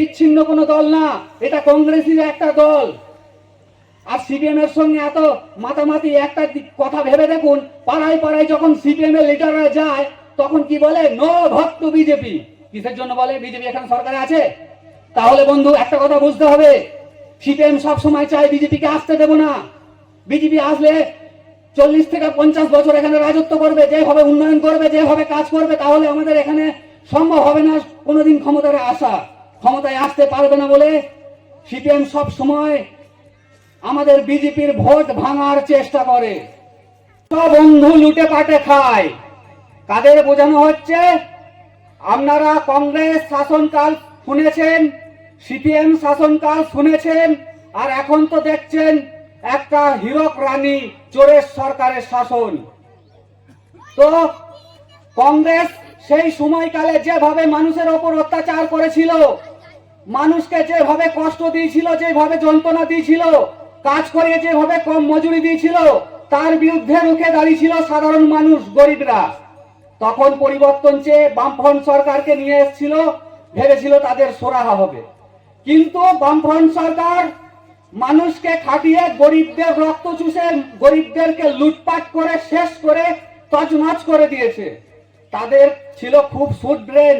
বিচ্ছিন্ন কোনো দল না, এটা কংগ্রেসের একটা দল। আর সিপিএম এর সঙ্গে এত মাতামাতি, একটা কথা ভেবে দেখুন, পাড়ায় পাড়ায় যখন সিপিএম এর লিডাররা যায়, তখন কি বলে? নো ভক্ত বিজেপি কিসের জন্য বলে? বিজেপি এখানে সরকারে আছে? তাহলে বন্ধু, একটা কথা বুঝতে হবে। সিপিএম সব সময় চায় বিজেপিকে আসতে দেব না। বিজেপি আসলে চল্লিশ থেকে পঞ্চাশ বছর এখানে রাজত্ব করবে, যেভাবে উন্নয়ন করবে, যেভাবে কাজ করবে, তাহলে আমাদের এখানে সম্ভব হবে না কোনোদিন ক্ষমতার আসা ক্ষমতায় আসতে পারবে না বলে সিপিএম সব সময় আমাদের বিজেপির ভোট ভাঙার চেষ্টা করে। সব বন্ধু লুটে পাটে খায়। কাদের বোঝানো হচ্ছে? আপনারা কংগ্রেস শাসনকাল শুনেছেন, সিপিএম শাসনকাল শুনেছেন, আর এখন তো দেখছেন একটা হীরক রানী চোরের সরকারের শাসন। তো কংগ্রেস সেই সময়কালে যেভাবে মানুষের ওপর অত্যাচার করেছিল মানুষকে যেভাবে কষ্ট দিয়েছিল, যেভাবে যন্ত্রণা দিয়েছিল, কাজ করে যেভাবে কম মজুরি দিয়েছিল, তার বিরুদ্ধে রুখে দাঁড়িয়েছিল সাধারণ মানুষ, গরিবরা। তখন পরিবর্তন চেয়ে বামফ্রন্ট সরকারকে নিয়ে এসেছিল, ভেবেছিল তাদের সোরাহা হবে। কিন্তু বামফ্রন্ট সরকার মানুষকে খাটিয়ে গরিবদের রক্ত চুষে, গরিবদেরকে লুটপাট করে, শেষ করে, তছনছ করে দিয়েছে। তাদের ছিল খুব সুট ব্রেন।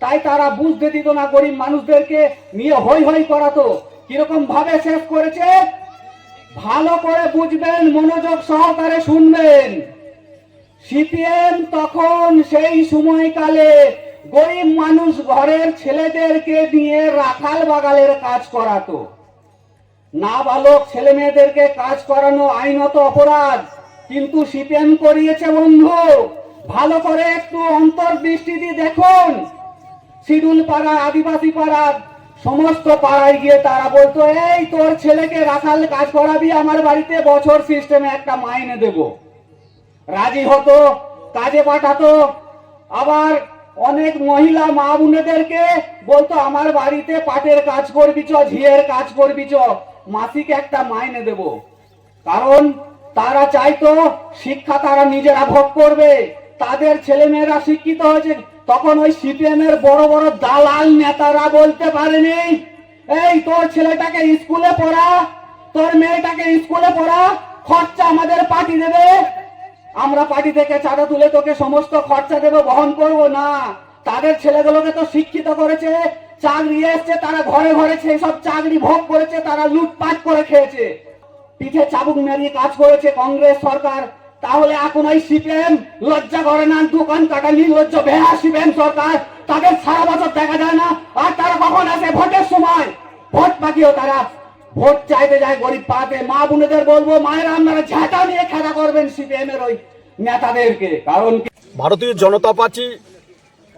তাই তারা বুঝতে দিত না গরিব মানুষদেরকে, নিয়ে হই হই করাতো। কীরকম ভাবে শেষ করেছে? ভালো করে বুঝবেন, মনোযোগ সহকারে শুনবেন। সিপিএম তখন সেই সময়কালে গরিব মানুষ ঘরের ছেলেদেরকে নিয়ে রাখাল বাগালের কাজ করাতো। নাবালক ছেলে মেয়েদেরকে কাজ করানো আইনত অপরাধ, কিন্তু সিপিএম করিয়েছে বন্ধু। ভালো করে একটু অন্তর্দৃষ্টি দিয়ে দেখুন। শিডুল পাড়া আদিবাসী পাড়া সমস্ত পাড়ায় গিয়ে তারা বলতো, এই তোর ছেলেকে রাখাল কাজ করাবি, আমার বাড়িতে বছর সিস্টেমে একটা মাইনে দেবো। রাজি হতো, কাজে পাঠাতো। আবার অনেক মহিলা মা বোনেদেরকে বলতো, আমার বাড়িতে পাটের কাজ করবি চ, ঝিয়ের কাজ করবি চ, মাসিক একটা মাইনে দেব। কারণ তারা চাইতো, শিক্ষা তারা নিজেরা ভোগ করবে। তাদের ছেলেমেয়েরা শিক্ষিত হয়েছে। তখন ওই সিপিএম এর বড় বড় দালাল নেতারা বলতে পারেনি, এই তোর ছেলেটাকে স্কুলে পড়া, তোর মেয়েটাকে স্কুলে পড়া, খরচা আমাদের পার্টি দেবে। আমরা পার্টি থেকে চাঁদা তুলে তোকে সমস্ত খরচা দেবো, বহন করব না। তাদের ছেলেগুলোকে তো শিক্ষিত করেছে, চাকরি এসছে, তারা ঘরে ঘরে সেই সব চাকরি ভোগ করেছে, তারা লুটপাট করে খেয়েছে। পিঠে চাবুক মেরিয়ে কাজ করেছে কংগ্রেস সরকার। তাহলে এখন ওই সিপিএম লজ্জা করে না, দোকান কাটা নির্লজ্জ বেহা সিপিএম সরকার। তাদের সারা বছর দেখা যায় না, আর তারা কখন আসে? ভোটের সময়। ভোট পাকিও তারা। ভোট চাইতে যায় গরিব পাতে মা বোনেদের বলব, মায়ের আপনারা ঝাঁটা নিয়ে খেলা করবেন সিপিএম এর ওই নেতাদেরকে। কারণ ভারতীয় জনতা পার্টি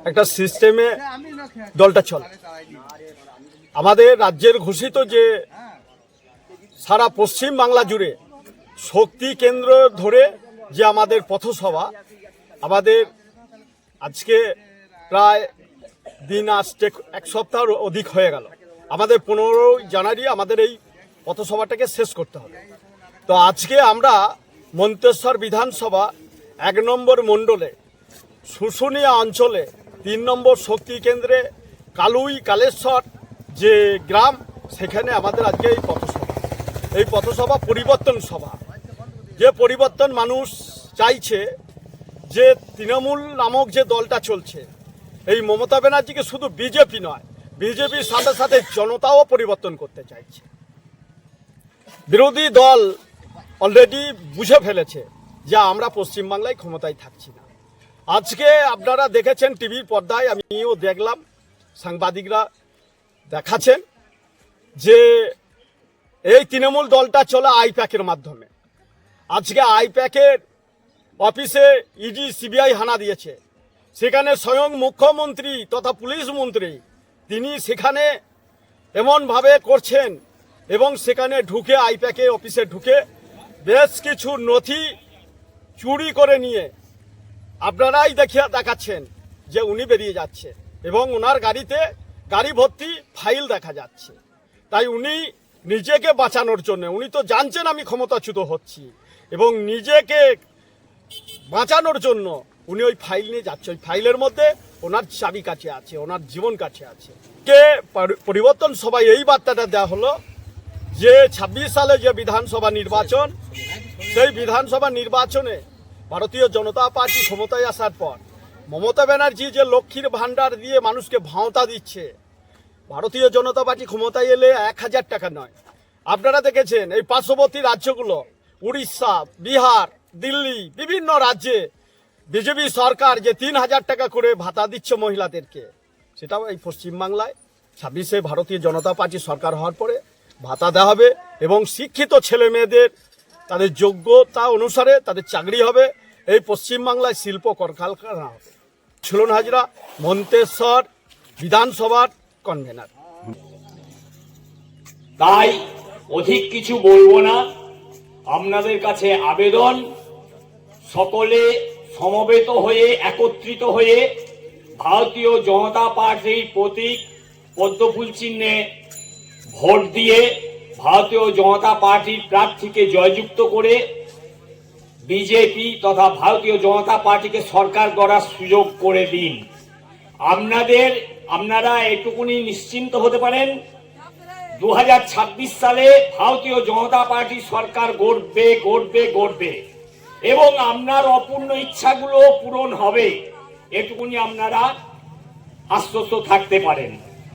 একটা সিস্টেমে দলটা চলে। আমাদের রাজ্যের ঘোষিত যে সারা পশ্চিম বাংলা জুড়ে শক্তি কেন্দ্র ধরে যে আমাদের পথসভা, আমাদের আজকে প্রায় দিন আসতে এক সপ্তাহ অধিক হয়ে গেল। আমাদের পনেরোই জানুয়ারি আমাদের এই পথসভাটাকে শেষ করতে হবে। তো আজকে আমরা মন্তেশ্বর বিধানসভা এক নম্বর মণ্ডলে, শুশুনিয়া অঞ্চলে, তিন নম্বর শক্তি কেন্দ্রে, কালুই কালেশ্বর যে গ্রাম, সেখানে আমাদের আজকে এই পথসভা। এই পথসভা পরিবর্তন সভা। যে পরিবর্তন মানুষ চাইছে, যে তৃণমূল নামক যে দলটা চলছে, এই মমতা ব্যানার্জিকে শুধু বিজেপি নয়, বিজেপির সাথে সাথে জনতাও পরিবর্তন করতে চাইছে। বিরোধী দল অলরেডি বুঝে ফেলেছে যে আমরা পশ্চিমবাংলায় ক্ষমতায় থাকছি না। আজকে আপনারা দেখেছেন টিভির পর্দায়, আমিও দেখলাম, সাংবাদিকরা দেখাচ্ছেন যে এই তৃণমূল দলটা চলে আইপ্যাকের মাধ্যমে। আজকে আইপ্যাকের অফিসে ইডি, সিবিআই হানা দিয়েছে। সেখানে স্বয়ং মুখ্যমন্ত্রী তথা পুলিশ মন্ত্রী, তিনি সেখানে এমনভাবে করছেন এবং সেখানে ঢুকে আইপ্যাকে অফিসে ঢুকে বেশ কিছু নথি চুরি করে নিয়ে আপনারাই দেখিয়া দেখাচ্ছেন যে উনি বেরিয়ে যাচ্ছে এবং ওনার গাড়িতে গাড়ি ভর্তি ফাইল দেখা যাচ্ছে। তাই উনি নিজেকে বাঁচানোর জন্য, উনি তো জানছেন আমি ক্ষমতাচ্যুত হচ্ছি। এবং নিজেকে বাঁচানোর জন্য উনি ওই ফাইল নিয়ে যাচ্ছে। ওই ফাইলের মধ্যে ওনার চাবি কাছে আছে, ওনার জীবন কাছে আছে। কে পরিবর্তন সভায় এই বার্তাটা দেওয়া হলো যে ছাব্বিশ সালে যে বিধানসভা নির্বাচন, সেই বিধানসভা নির্বাচনে ভারতীয় জনতা পার্টি ক্ষমতায় আসার পর মমতা ব্যানার্জি যে লক্ষ্মীর ভাণ্ডার দিয়ে মানুষকে ভাঁওতা দিচ্ছে, ভারতীয় জনতা পার্টি ক্ষমতায় এলে এক হাজার টাকা নয়। আপনারা দেখেছেন এই পার্শ্ববর্তী রাজ্যগুলো উড়িষ্যা, বিহার, দিল্লি, বিভিন্ন রাজ্যে বিজেপি সরকার যে তিন হাজার টাকা করে ভাতা দিচ্ছে মহিলাদেরকে, সেটাও এই পশ্চিমবাংলায়। ছাব্বিশে ভারতীয় জনতা পার্টি সরকার হওয়ার পরে ভাতা দেওয়া হবে এবং শিক্ষিত ছেলে মেয়েদের তাদের যোগ্যতা অনুসারে তাদের চাকরি হবে। এই পশ্চিমবাংলায় শিল্প কলকারখানা হবে। ঝুলন হাজরা, মন্তেশ্বর, বিধানসভার কনভেনার তাই অধিক কিছু বলব না। আপনাদের কাছে আবেদন। সকলে সমবেত হয়ে, একত্রিত হয়ে ভারতীয় জনতা পার্টির প্রতীক পদ্মফুল চিহ্নে ভোট দিয়ে ভারতীয় জনতা পার্টির প্রার্থীকে জয়যুক্ত করে বিজেপি তথা ভারতীয় জনতা পার্টিকে সরকার গড়ার সুযোগ করে দিন। আপনাদের, আপনারা এটুকুনি নিশ্চিন্ত হতে পারেন দু হাজার ছাব্বিশ সালে ভারতীয় জনতা পার্টি সরকার গড়বে গড়বে গড়বে। এবং আপনার অপূর্ণ ইচ্ছাগুলো পূরণ হবে। এটুকুনি আপনারা আশ্বস্ত থাকতে পারেন।